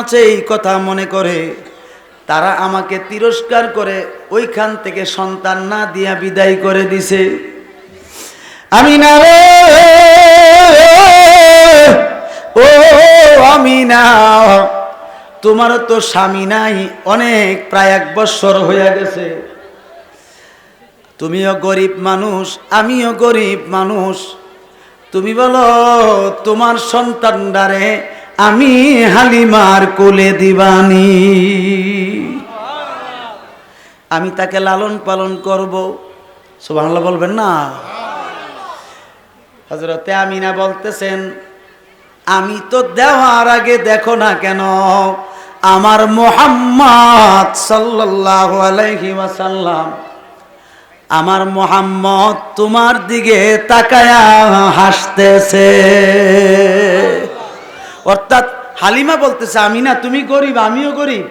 আছে এই কথা মনে করে। তারা আমাকে তিরস্কার করে ওইখান থেকে সন্তান না দিয়া বিদায় করে দিছে। আমি না রে, ও আমি না, তোমার তো স্বামী নাই, অনেক প্রায় এক বৎসর হয়ে গেছে। তুমিও গরিব মানুষ, আমিও গরিব মানুষ। তুমি বলো, তোমার সন্তানদারে আমি হালিমার কোলে দিবানি। আমি তাকে লালন পালন করব। সুবহানাল্লাহ বলবেন না? হজরতে আমিনা বলতেছেন, আমি তো দেওয়ার আগে দেখো না কেন? আমার মোহাম্মদ সাল্লাল্লাহু আলাইহি ওয়াসাল্লাম, আমার মোহাম্মদ তোমার দিকে তাকায়া হাসতেছে। অর্থাৎ হালিমা বলতেছে আমি না তুমি গরিব আমিও গরিব।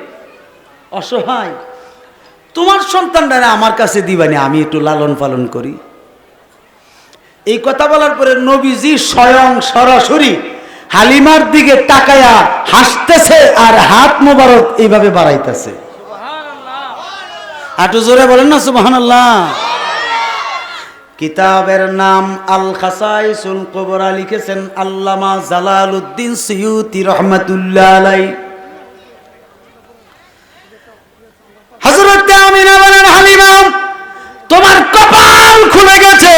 অসহায়। তোমার সন্তানরা আমার কাছে দিবানি আমি একটু লালন পালন করি। এই কথা বলার পরে নবীজি স্বয়ং সরাসরি হালিমার দিকে তাকায়া হাসতেছে আর হাত মোবারক এইভাবে বাড়াইতেছে। আটু জোরে বলেন না সুবহানাল্লাহ। কিতাবের নাম আল খাসাইসুল কুবরা লিখেছেন আল্লামা জালালউদ্দিন সিয়ুতি রহমাতুল্লাহ আলাই। হযরত আমিনা তোমার কপাল খুলে গেছে।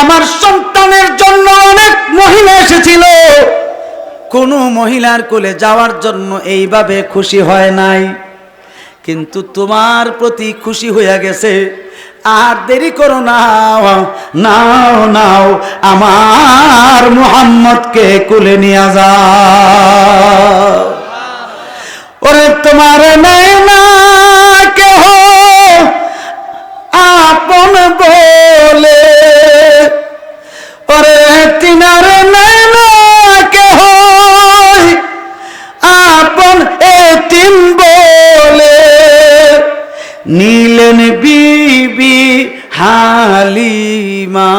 আমার সন্তানের জন্য অনেক মহিলা এসেছিল। কোন মহিলার কোলে যাওয়ার জন্য এইভাবে খুশি হয় নাই। কিন্তু তোমার প্রতি খুশি হইয়া গেছে। আর দেরি করো নাও নাও নাও আমার মোহাম্মদকে কুলে নিয়ে যাও। ওরে তোমার নেই হালিমায়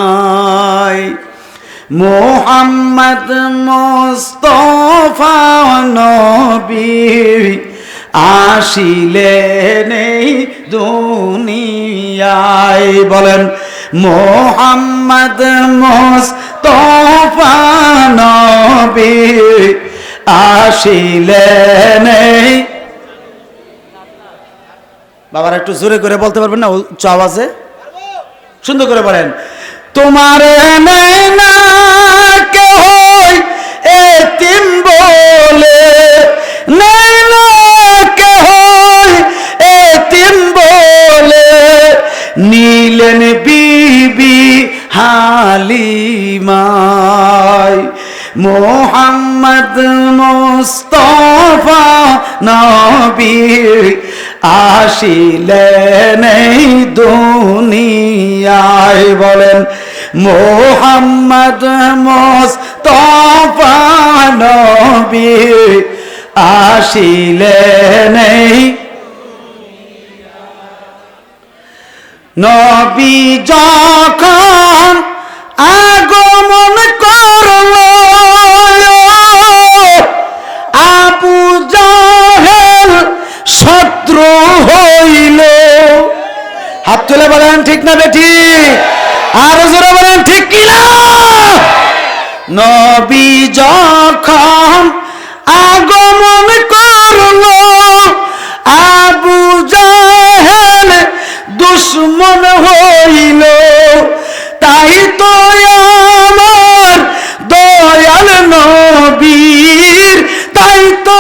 মোহাম্মদ মোস্তফা নবী আসিলেন এই দুনিয়ায়। বলেন, মোহাম্মদ মোস্তফা নবী আসিলেন এই বাবার একটু জোরে করে বলতে পারবেন না? উচ্চ আওয়াজে সুন্দর করে বলেন তোমার নীলেন বিবি হালিমায় মোহাম্মদ মোস্তফা নবী আসিলেন এই দুনিয়ায় বলেন মোহাম্মদ মোস্তফা নবী আসিলেন এই নবী যখন নবী যখন আগমন করল, আবু জাহেল দুশ্মন হইল। তাই তো আমার দয়াল নবীর, তাই তো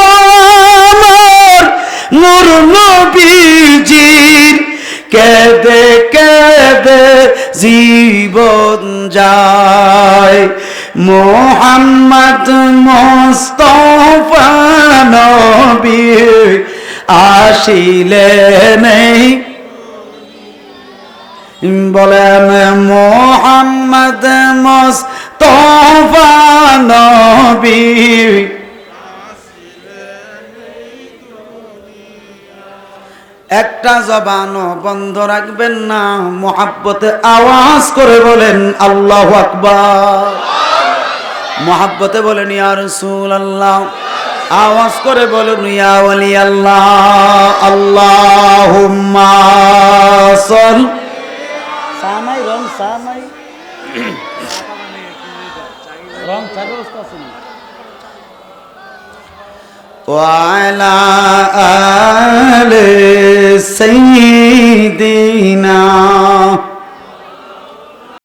আমার নূর নবীজির। কেদে কেদে জীবন যায়। মোহাম্মদ মোস্তফা নবী আসিলেন। এই বলেন, মোহাম্মদ মোস্তফা একটা জবানও বন্ধ রাখবেন না, মোহাব্বতে আওয়াজ করে বলেন, আল্লাহ আকবার। মোহাব্বতে বলেন ইয়া রাসূলুল্লাহ আওয়াজ করে বলুন ইয়া ওয়ালি আল্লাহ আল্লাহুম্মা সল সানাই রং সানাই রং চার অবস্থা আছে না وعلى آل سيدنا